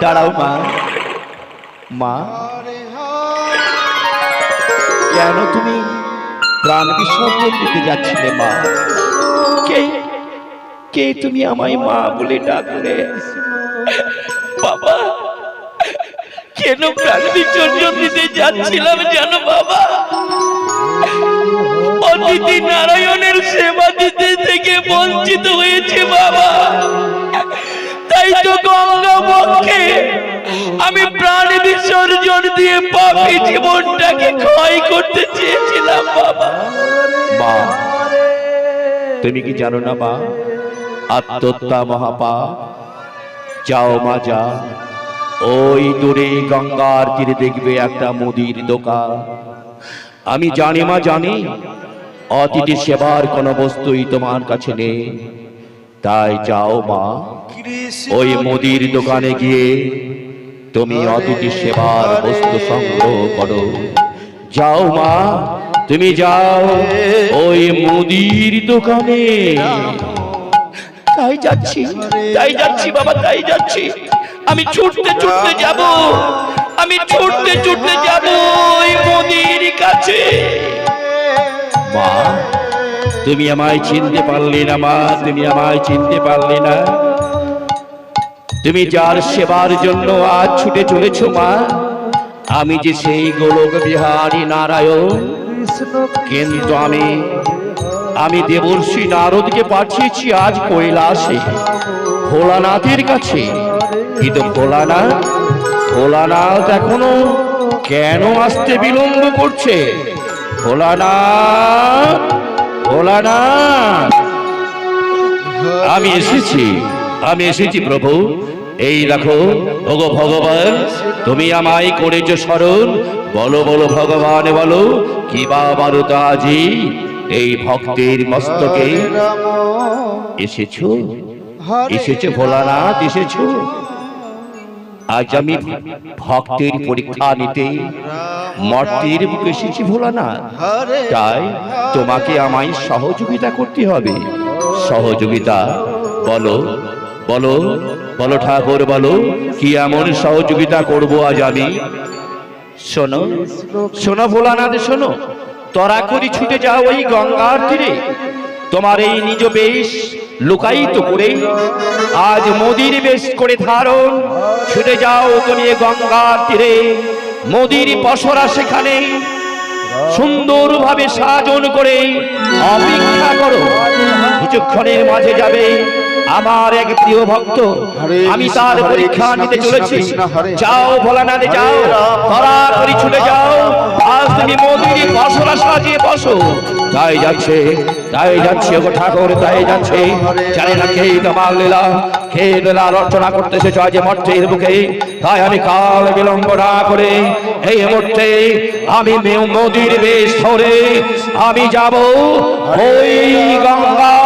দাঁড়াও, মা। মা। কেন তুমি প্রাণ বিসর্জন দিতে যাচ্ছিলে, মা? কে? কে তুমি আমায় মা বলে ডাকলে? বাবা, কেন প্রাণ বিসর্জন দিতে যাচ্ছিলাম জানো বাবা? অতিথি নারায়ণের সেবা দিতে থেকে বঞ্চিত হয়েছে, বাবা। পক্ষে আমি প্রাণ বিসর্জন দিয়ে পাপি জীবনটাকে ক্ষয় করতে চেয়েছিলাম, বাবা। মা, তুমি কি জানো না, মা? আত্মহত্যা মহাপা যাও, মা যা ওই দূরে গঙ্গার তীরে দেখবে একটা মুদির দোকান। আমি জানি, মা, জানি, অতিথি সেবার কোনো বস্তুই তোমার কাছে নেই। তাই যাও, মা। ওই মুদির দোকানে গিয়ে তুমি অতিথি সেবার বস্তু সংগ্রহ করো। যাও মা তুমি যাও ওই মুদির দোকানে। তাই যাচ্ছি তাই যাচ্ছি বাবা তাই যাচ্ছি। আমি ছুটতে ছুটতে যাব আমি ছুটতে ছুটতে যাব ওই মুদির কাছে। মা তুমি আমায় চিনতে পারলে না মা তুমি আমায় চিনতে পারলে না। তুমি যার সেবার জন্য আজ ছুটে চলেছ মা আমি যে সেই গোলক বিহারী নারায়ণ কিন্তু আমি আমি দেবর্ষী নারদকে পাঠিয়েছি আজ কৈলাসে ভোলানাথের কাছে। কিন্তু ভোলানাথ ভোলানাথ এখনও কেন আসতে বিলম্ব করছে? ভোলানাথ ভোলানাথ আমি এসেছি আমি এসেছি প্রভু। এই দেখো, ওগো ভগবান, তুমি আমায় করেছ স্মরণ। বলো বলো, ভগবান, বলো, কি বা বারোটা আজি? এই ভক্তের মস্তকে এসেছ? এসেছ, ভোলানাথ, এসেছ? আজ আমি ভক্তের পরীক্ষা নিতে মর্তের বুকে এসেছি, ভোলানাথ। তাই তোমাকে আমায় সহযোগিতা করতে হবে। সহযোগিতা, বলো বলো বলো ঠাকুর, বলো, কি এমন সহযোগিতা করব আজ আমি? শোনো শোনো ভোলানাথ, শোনো, তরা করি ছুটে যাও ওই গঙ্গার তীরে। তোমার এই নিজ বেশ লুকায়িত করে, আজ মোদির বেশ করে ধারণ। ছুটে যাও তুমি গঙ্গার তীরে, মোদির পশরা সেখানে। সুন্দরভাবে সাজন করে অপেক্ষা করো, কিছুক্ষণের মাঝে যাবে। আমার এক প্রিয় ভক্ত আমি তার পরীক্ষা নিতে চলেছি। যাও ভোলানাথে যাও। ধরা করি ছুটে যাও। আজ তুমি মন্দিরে বসরা সাজিয়ে বসো। তাই যাচ্ছে তাই যাচ্ছে গো ঠাকুর তাই যাচ্ছে। জানি না কে তোমার লীলা কে লীলা রচনা করতেছে আজ মর্তের বুকে। তাই আমি কাল বিলম্ব না করে এই মুহূর্তে আমি মে- নদীর বেশ ধরে আমি যাব ওই গঙ্গার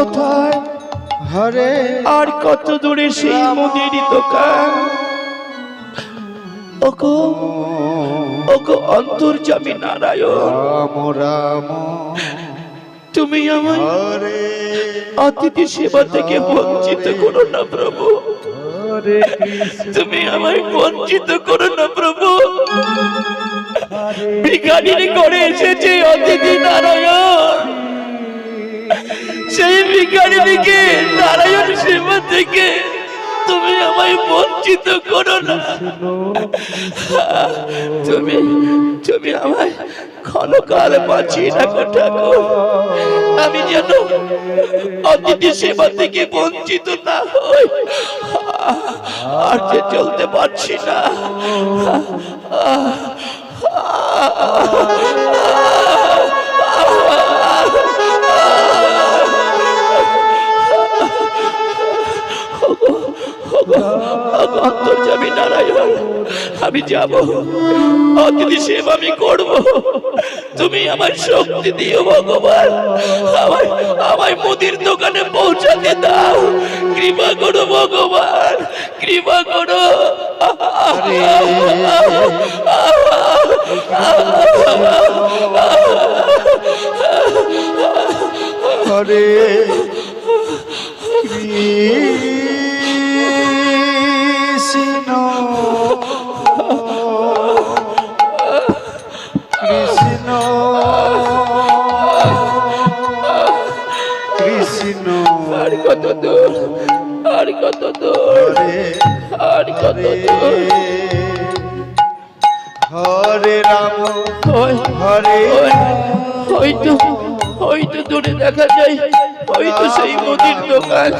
কোথায়? হরে আর কত দূরে সেই মুদির দোকান ওগো ওগো অন্তর্জামী নারায়ণ। রাম রাম। তুমি আমায় হরে অতিথি সেবা থেকে বঞ্চিত করো না প্রভু। তুমি আমায় বঞ্চিত করো না প্রভু। ভিখারির করে এসেছে অতিথি নারায়ণ। সেই ভিখারিকে নারায়ণ সেবা থেকে তুমি আমায় বঞ্চিত করো না। তুমি তুমি আমায় ক্ষণকাল বাঁচিয়ে রাখো ঠাকুর। আমি যেন অতিথি সেবা থেকে বঞ্চিত না হই। আর যে চলতে পারছি না। আমি যাব। অতিথি সেবা আমি করব। তুমি আমার শক্তি দিও, ভগবান। আমায় আমায় মুদির দোকানে পৌঁছাতে দাও। কৃপা করো, ভগবান। কৃপা করো। হরে দূর। আর কত দূর। হরে আর কত দূর। হরে রাম হরে ওই হয়তো তো ওই তো দূরে দেখা যায়। ওই তো সেই মুদির দোকান।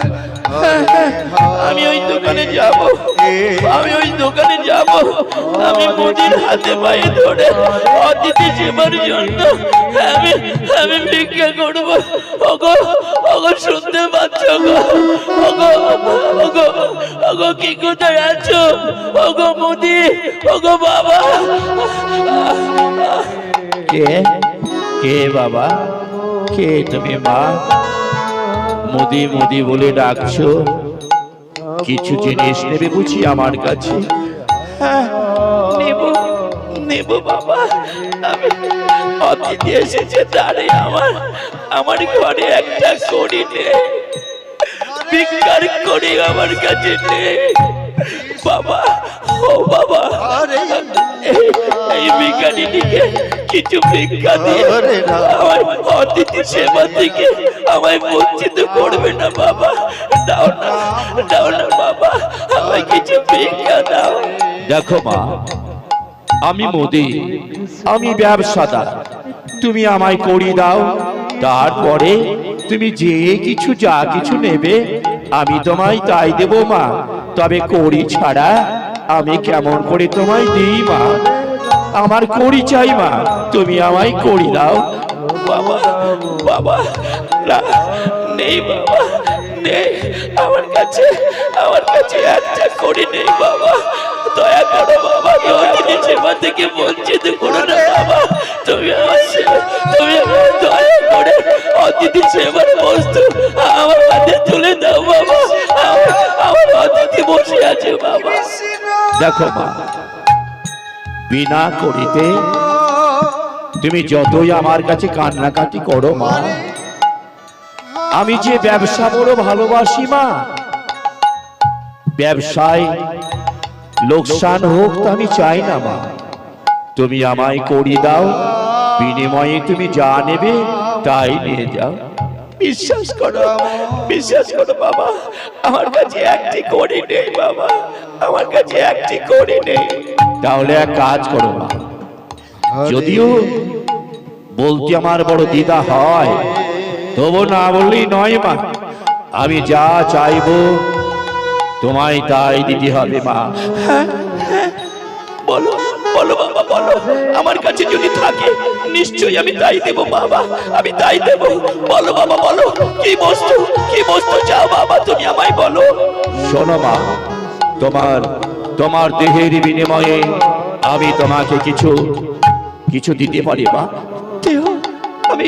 আমি ওই দোকানে যাব। আমি ওই দোকানে যাব। আমি মুদির হাতে পায়ে ধরে অতিথি সেবার জন্য আমি আমি ভিক্ষা করব। ওগো ওগো, শুনতে পাচ্ছ গো? ওগো ওগো ওগো, কি কোথায় আছো? ওগো মুদি, ওগো বাবা। কে? কে বাবা? কে তুমি মা? মুদি মুদি বলে ডাকছো? কিছু জিনিস নেবে বুঝি আমার কাছে? হ্যাঁ, বাবা। এসেছে আমার আমার ঘরে একটা করি আমার কাছে বাবা ও বাবা। করবে না বাবা না দাও না বাবা আমায় কিছু দেখো মা, আমি মোদি, আমি ব্যবসাদার। তুমি আমায় করি দাও, তারপরে তুমি যে কিছু, যা কিছু নেবে, আমি তোমায় তাই দেব মা। তবে করি ছাড়া আমি কেমন করে তোমায় দিই মা? আমার করি চাই মা, তুমি আমায় করি দাও। বাবা বাবা নেই বাবা, নেই। আমার কাছে আমার কাছে একটা করি নেই বাবা। দয়া করো বাবা অতিথি সেবা থেকে বঞ্চিত করো না বাবা। তুমি আমার তুমি আমার দয়া করে অতিথি সেবার বস্তু আমার হাতে তুলে দাও বাবা। আমার অতিথি বসে আছে বাবা। দেখো মা, বিনা করিতে তুমি যতই আমার কাছে কান্নাকাটি করো মা, আমি যে ব্যবসা বড় ভালোবাসি মা, ব্যবসায় লোকসান হোক তা আমি চাই না মা। তুমি আমায় করি দাও, বিনিময়ে তুমি যা নেবে তাই নিয়ে যাও। বিশ্বাস করো বিশ্বাস করো বাবা, আমার কাছে একটি করি নেই বাবা, আমার কাছে একটি করি নেই। তাহলে এক কাজ করো যদিও বলতে আমার বড় দিদা হয়, তবু না বললেই নয় মা, আমি যা চাইব তোমায় তাই দিতে হবে মা। বলো। বলো বাবা বলো। আমার কাছে যদি থাকে নিশ্চয়ই আমি তাই দেব বাবা আমি তাই দেব। বলো বাবা বলো। কি বস্তু কি বস্তু চাও বাবা তুমি আমায় বলো। শোনো মা তোমার তোমার দেহের বিনিময়ে আমি তোমাকে কিছু কিছু দিতে পারি মা। দেহ আমি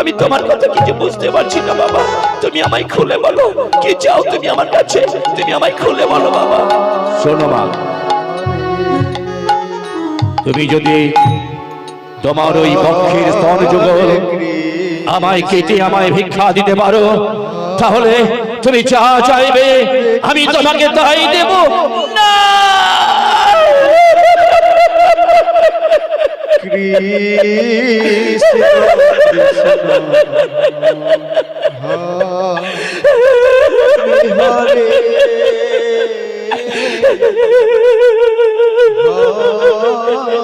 আমি তোমার কথা কিছু বুঝতে পারছি না বাবা। তুমি আমায় খুলে বলো। কি চাও তুমি আমার কাছে? তুমি আমায় খুলে বলো বাবা। শোনো মা তুমি যদি তোমার ওই বক্ষের স্তন যুগল আমায় কেটে আমায় ভিক্ষা দিতে পারো, তাহলে তুমি যা চাইবে, আমি তোমাকে তাই দেব। হরে।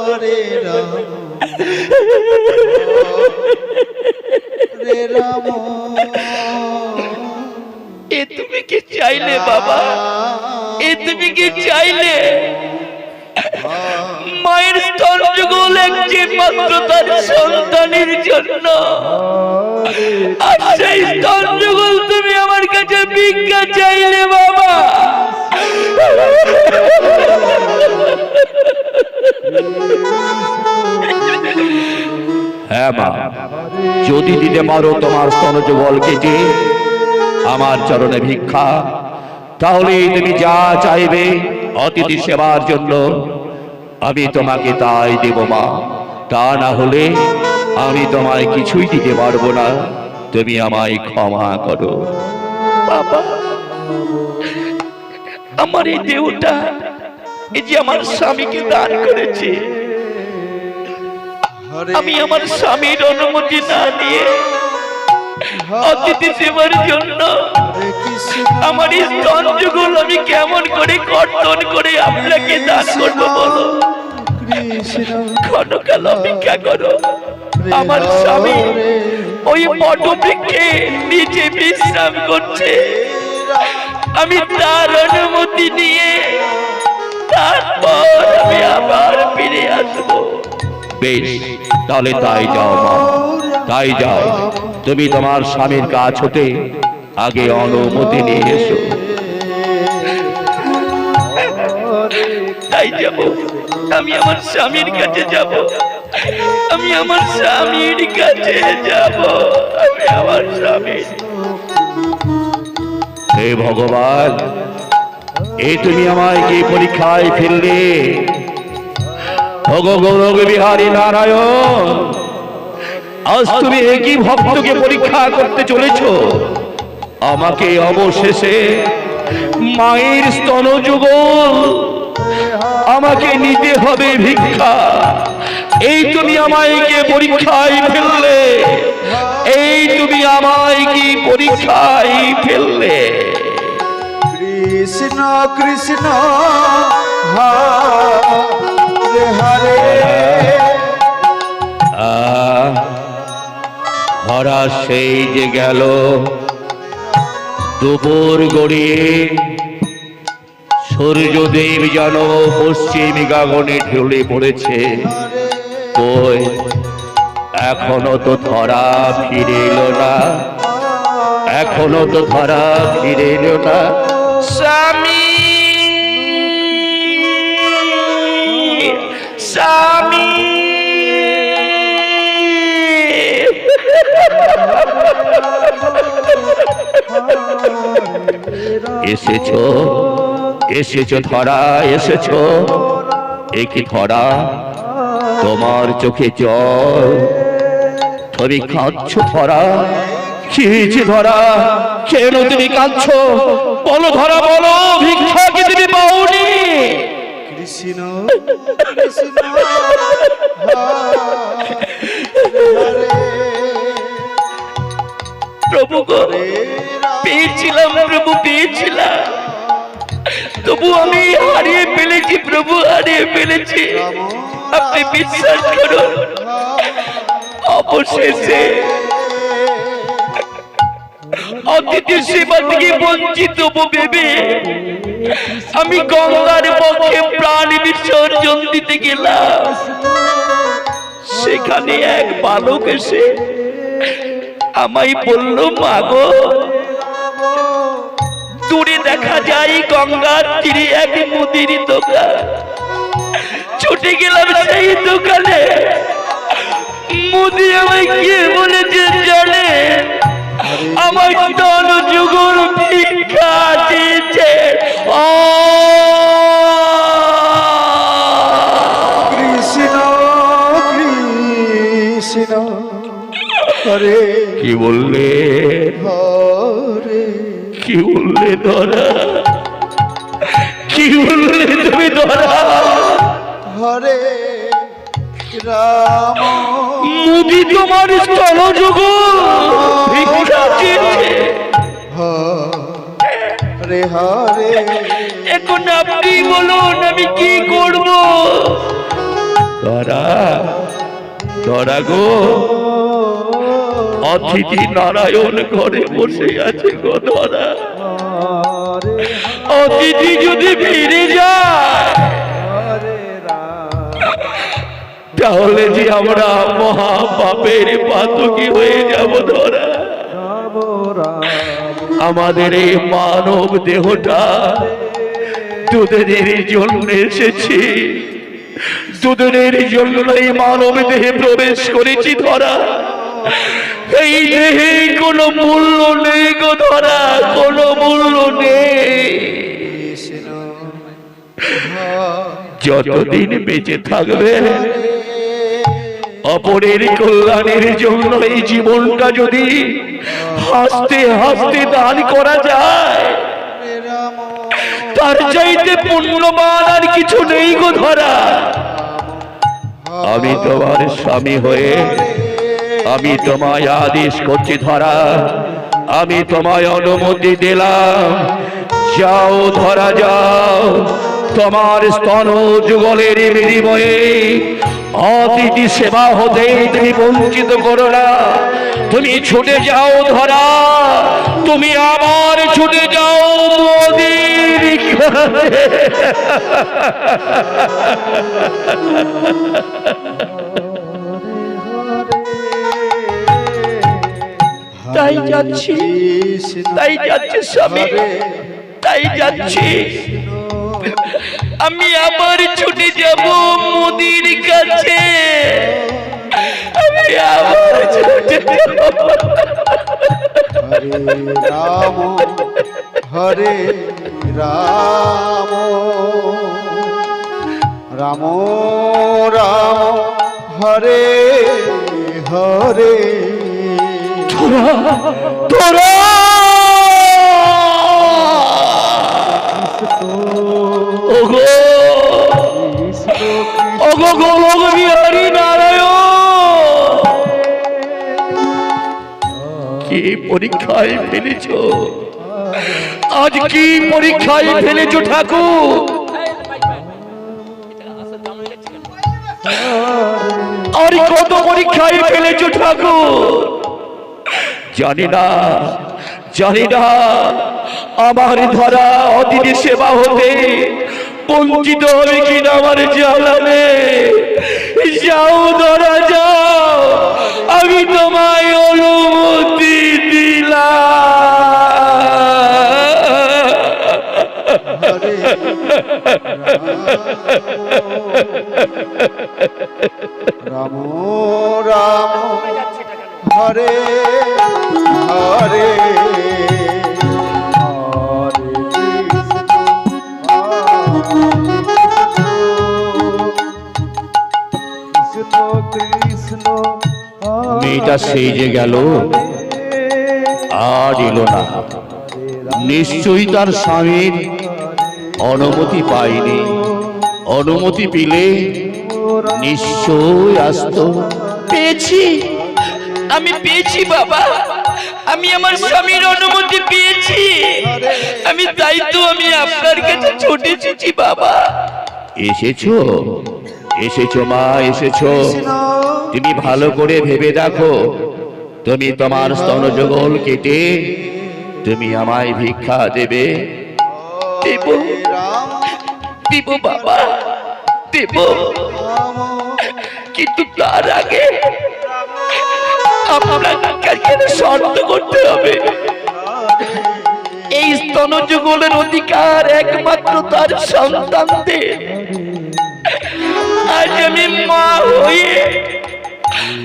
হরে রাম। হরে রাম। এ তুমি কি চাইলে বাবা? এ তুমি কি চাইলে? মায়ের স্তন যুগল একটি মাত্র তার সন্তানের জন্য। আর সেই স্তন যুগল তুমি আমার কাছে ভিক্ষা চাইলে বাবা। হ্যাঁ মা, যদি দিতে পারো তোমার স্তনযুগল কেটে আমার চরণে ভিক্ষা তাহলে তুমি যা চাইবে অতিথি সেবার জন্য। আমি তোমাকে তাই দেব মা, তা না হলে আমি তোমায় কিছুই দিতে পারব না। তুমি আমায় ক্ষমা করো। বাবা, আমার এই দেহটা এই যে আমার স্বামীকে দান করেছে আমি আমার স্বামীর অনুমতি না দিয়ে অতিথি সেবার জন্য আমার এই স্তনযুগল আমি কেমন করে কর্তন করে আপনাকে দান করব বলো? কৃষ্ণ। ক্ষণকাল অপেক্ষা করো। আমার স্বামী ওই বটবৃক্ষে নিচে বিশ্রাম করছে। আমি তার অনুমতি নিয়ে তারপর আমি আবার ফিরে আসব। বেশ তাহলে তাই যাও মা। তাই যাও। তুমি তোমার স্বামীর কাছ হতে আগে অনুমতি নিয়ে এসো। তাই যাব। আমি আমার স্বামীর কাছে যাব। আমি আমার স্বামীর কাছে যাব। আমি আমার স্বামীর হে ভগবান এই তুমি আমায় কি পরীক্ষায় ফেললে? বিহারী নারায়ণ, আজ তুমি একই ভক্তকে পরীক্ষা করতে চলেছ? আমাকে অবশেষে মায়ের স্তনযুগ আমাকে নিতে হবে ভিক্ষা। এই তুমি আমায় কে পরীক্ষায় ফেললে? এই তুমি আমায় কি পরীক্ষায় ফেললে? কৃষ্ণ কৃষ্ণ, হরে হরে। হরা সেই যে গেল দুপুর গড়িয়ে। সূর্যদেব যেন পশ্চিম গাগনে ঢেলে পড়েছে। কই, এখনও তো ধরা ফিরে এলো না। এখনও তো ধরা ফিরে এলো না। স্বামী। স্বামী। এসেছ এসেছ ধরা, এসেছ। এ কি ধরা? তোমার চোখে জল। তুমি কাঁদছ ধরা, কি ধরা? কেন তুমি কাঁদছ বলো ধরা বলো ভিক্ষা কি তুমি পাওনি কৃষ্ণ কৃষ্ণ প্রভু গো পেয়েছিলাম প্রভু পেয়েছিলাম। তবু আমি হারিয়ে ফেলেছি প্রভু হারিয়ে ফেলেছি। আপনি বিশ্বাস করুন। অবশেষে অতিথি সেবা থেকে বঞ্চিত ভেবে আমি গঙ্গার পক্ষে প্রাণ বিসর্জন দিতে গেলাম। সেখানে এক বালক এসে আমায় বলল মাগো দূরে দেখা যায় গঙ্গার তীরে এক মুদির দোকান। ছুটে গেলাম সেই দোকানে। মুদি আমায় গিয়ে বলেছে আমার দল যুগল ভিক্ষা দিয়েছে ও কৃষ্ণ কৃষ্ণ হরে কি বললে? হরে। কি বললে ধরা কি বললে তুমি ধরা হরে রাম। মুদি তোমার স্থলযোগ হরে হরে। এখন আপনি বলুন আমি কি করব? ধরা ধরা গো অতিথি নারায়ণ ঘরে বসে আছে গো ধরা অতিথি যদি ফিরে যায় তাহলে যে আমরা মহা পাপের পাতকি হয়ে যাব ধরা। আমাদের এই মানব দেহটা দুদিনের জন্য এসেছি। দুদিনের জন্য এই মানব দেহে প্রবেশ করেছি ধরা। এই দেহে কোনো মূল্য নেই গো ধরা, কোনো মূল্য নেই। যতদিন বেঁচে থাকবে অপরের কল্যাণের জন্য এই জীবনটা যদি হাসতে হাসতে দান করা যায়, তার চাইতে পুণ্যবান আর কিছু নেই গো ধরা। আমি তোমার স্বামী হয়ে আমি তোমায় আদেশ করছি ধরা। আমি তোমায় অনুমতি দিলাম। যাও ধরা, যাও। তোমার স্তন যুগলের বিনিময়ে অতিথি সেবা হতে তুমি বঞ্চিত করো না। তুমি ছুটে যাও ধরা তুমি আবার ছুটে যাও মোদির তাই যাচ্ছি তাই যাচ্ছে স্বামী তাই যাচ্ছি। আমি আবার ছুটে যাব মোদির কাছে। আমি আবার ছুটে যাব। হরে রাম হরে রাম রাম রাম হরে হরে তোরা ওগো ওগো গোলক বিহারী নারায়ণ কি পরীক্ষায় ফেলেছ আজ কি পরীক্ষায় ফেলেছ ঠাকুর আর কত পরীক্ষায় ফেলেছ ঠাকুর জানি না জানি না আমার ধরা অতিথি সেবা হতে বঞ্চিত হবে কিনা আমার জানালে যাও ধরা যাও আমি তোমায় অনুমতি দিলাম। সেই যে গেল আর এলো না। নিশ্চয়ই তার স্বামীর অনুমতি পাইনি অনুমতি পেলে নিশ্চয় আসতো। পেয়েছি। আমি পেয়েছি বাবা। আমি আমার স্বামীর অনুমতি পেয়েছি। আমি তাই তো আমি আপনার কাছে ছুটে এসেছি বাবা। এসেছ? এসেছ মা এসেছ। তুমি ভালো করে ভেবে দেখো। তুমি তোমার স্তন স্তনযুগল কেটে তুমি আমায় ভিক্ষা দেবে। বাবা, দেব। কিন্তু তার আগে শর্ত করতে হবে। এই স্তনযুগলের অধিকার একমাত্র তার সন্তানদের। আজ আমি মা হয়ে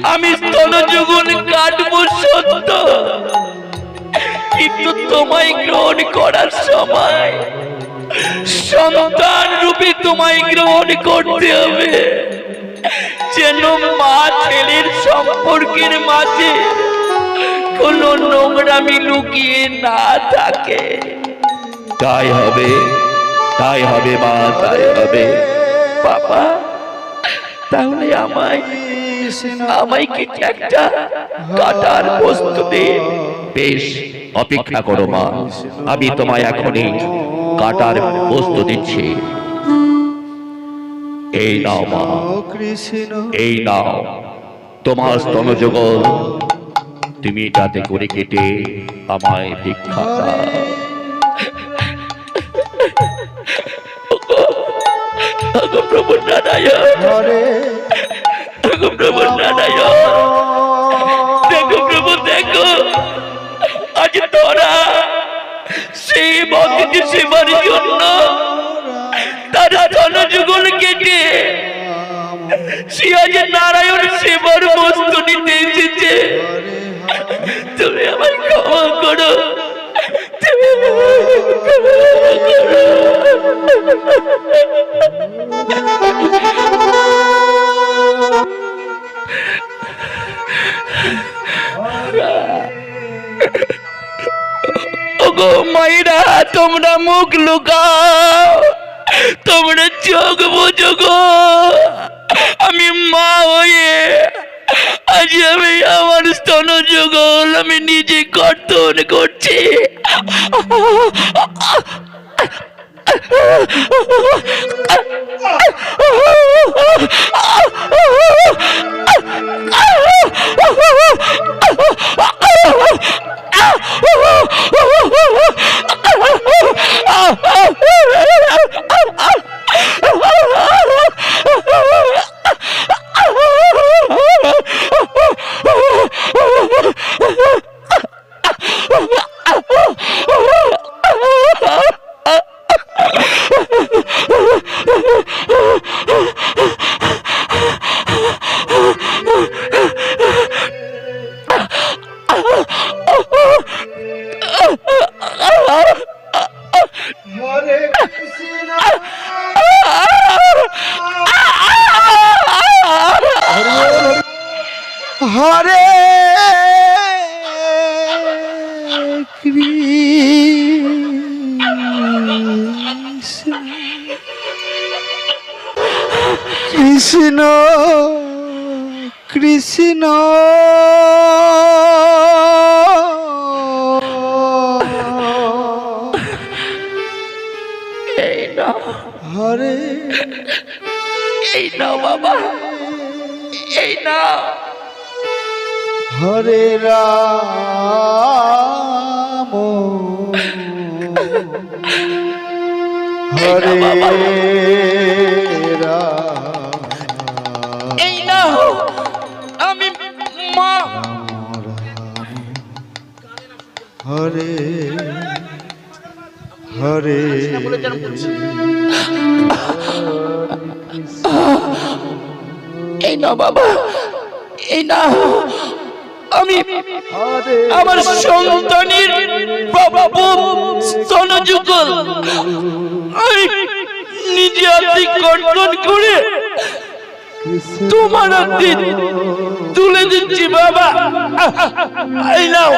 আমি স্তনযুগল কাটবো সত্য। কিন্তু তোমায় গ্রহণ করার সময়। সন্তান রূপে তোমায় গ্রহণ করতে হবে। যেন মা ছেলের সম্পর্কের মাঝে কোনো নোংরামি লুকিয়ে না থাকে। তাই হবে তাই হবে মা, তাই হবে। বাবা, তাহলে আমায় আমায় কি একটা কাটার বস্তু দে। বেশ অপেক্ষা করো মা। আমি তোমায় এখনই কাটার বস্তু দিচ্ছি। এই নাও মা। কৃষ্ণ এই নাও। তোমার স্তনযুগল তুমি এটাতে করে কেটে আমায় ভিক্ষা প্রভু নারায়ণ ওগো প্রভু দেখো প্রভু দেখো আজ তোরা সেই ভক্তি সেবার জন্য তারা ধনযুগল কেটে সে আজ নারায়ণ সেবার বস্তু নিতে এসেছে তুমি আমায় ক্ষমা করো তুমি ওগো মাইরা, তোমরা মুখ লুকাও। তোমরা চোখ বোঝো গো আমি মা হয়ে আজ আমি আমার স্তন যুগল, আমি নিজে কর্তন করছি। হরে হরে এই না বাবা এই না হরে রাম। হরে এই না আমি মা হরে হরে এই না বাবা, এই না। আমি আমার সন্তানের বাবু স্তনযুগল। আমি নিজে হাতে কর্তন করে তোমার হাতে তুলে দিচ্ছি বাবা। এই নাও।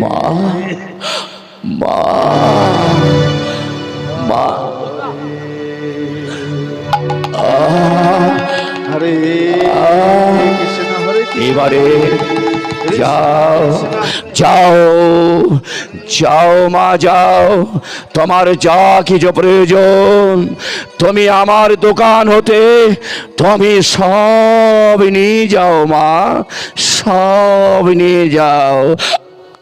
মা মা মা হরে কৃষ্ণ হরে এবারে যাও যাও যাও মা, যাও। তোমার যা কিছু প্রয়োজন, তুমি আমার দোকান হতে তুমি সব নিয়ে যাও মা, সব নিয়ে যাও।